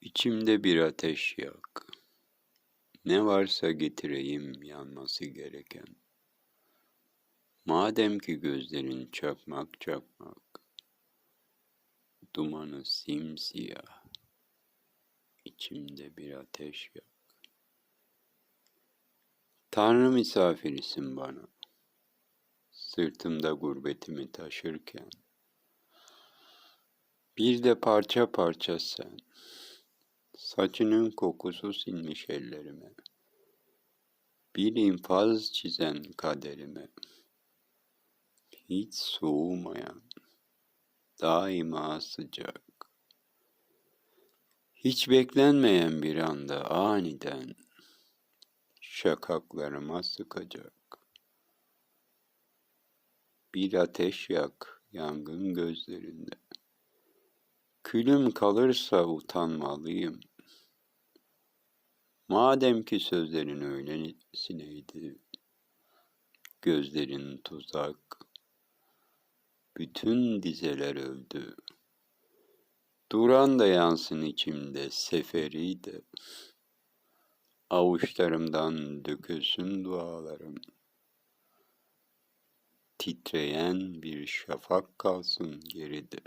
İçimde bir ateş yak. Ne varsa getireyim yanması gereken. Madem ki gözlerin çakmak çakmak, dumanı simsiyah, içimde bir ateş yak. Tanrı misafirisin bana, sırtımda gurbetimi taşırken. Bir de parça parça sen, saçının kokusu sinmiş ellerime. Bir infaz çizen kaderime, hiç soğumayan, daima sıcak. Hiç beklenmeyen bir anda aniden şakaklarıma sıkacak. Bir ateş yak yangın gözlerinde. Külüm kalırsa utanmalıyım. Madem ki sözlerin öylesineydi, gözlerin tuzak, bütün dizeler öldü. Duran da yansın içimde seferi de, avuçlarımdan dökülsün dualarım. Titreyen bir şafak kalsın geride.